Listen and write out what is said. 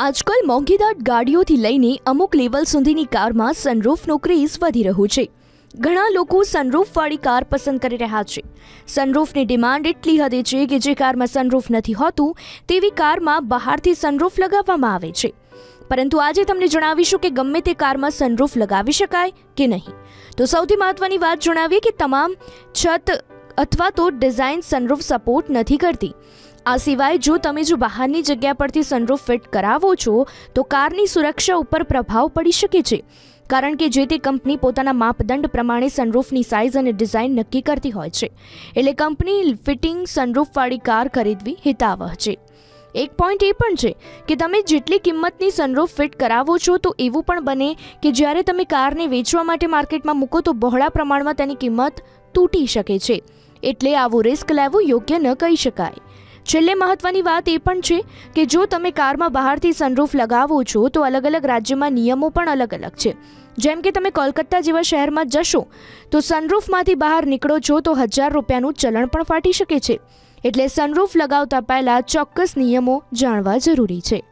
આજકાલ મોંઘીદાટ ગાડીઓથી લઈને અમુક લેવલ સુધીની કારમાં સનરૂફનો ક્રેઝ વધી રહ્યો છે. ઘણા લોકો સનરૂફવાળી કાર પસંદ કરી રહ્યા છે. સનરૂફની ડિમાન્ડ એટલી હદે છે કે જે કારમાં સનરૂફ નથી હોતું, તેવી કારમાં બહારથી સનરૂફ લગાવવામાં આવે છે. પરંતુ આજે તમને જણાવીશું કે ગમે તે કારમાં સનરૂફ લગાવી શકાય કે નહીં. તો સૌથી મહત્વની વાત જણાવીએ કે તમામ છત અથવા તો ડિઝાઇન સનરૂફ સપોર્ટ નથી કરતી. આ સિવાય જો તમે જો બહારની જગ્યા પરથી સનરૂફ ફિટ કરાવો છો, તો કારની સુરક્ષા ઉપર પ્રભાવ પડી શકે છે. કારણ કે જે તે કંપની પોતાના માપદંડ પ્રમાણે સનરૂફની સાઇઝ અને ડિઝાઇન નક્કી કરતી હોય છે. એટલે કંપની ફિટિંગ સનરૂફવાળી કાર ખરીદવી હિતાવહ છે. એક પોઈન્ટ એ પણ છે કે તમે જેટલી કિંમતની સનરૂફ ફિટ કરાવો છો, તો એવું પણ બને કે જ્યારે તમે કારને વેચવા માટે માર્કેટમાં મૂકો, તો બહોળા પ્રમાણમાં તેની કિંમત તૂટી શકે છે. એટલે આવું રિસ્ક લેવું યોગ્ય ન કહી શકાય. છેલ્લે મહત્વની વાત એ પણ છે કે જો તમે કારમાં બહારથી સનરૂફ લગાવો છો, તો અલગ અલગ રાજ્યમાં નિયમો પણ અલગ અલગ છે. જેમ કે તમે કોલકાતા જેવા શહેરમાં જશો, તો સનરૂફમાંથી બહાર નીકળો છો તો હજાર રૂપિયાનું ચલણ પણ ફાટી શકે છે. એટલે સનરૂફ લગાવતા પહેલાં ચોક્કસ નિયમો જાણવા જરૂરી છે.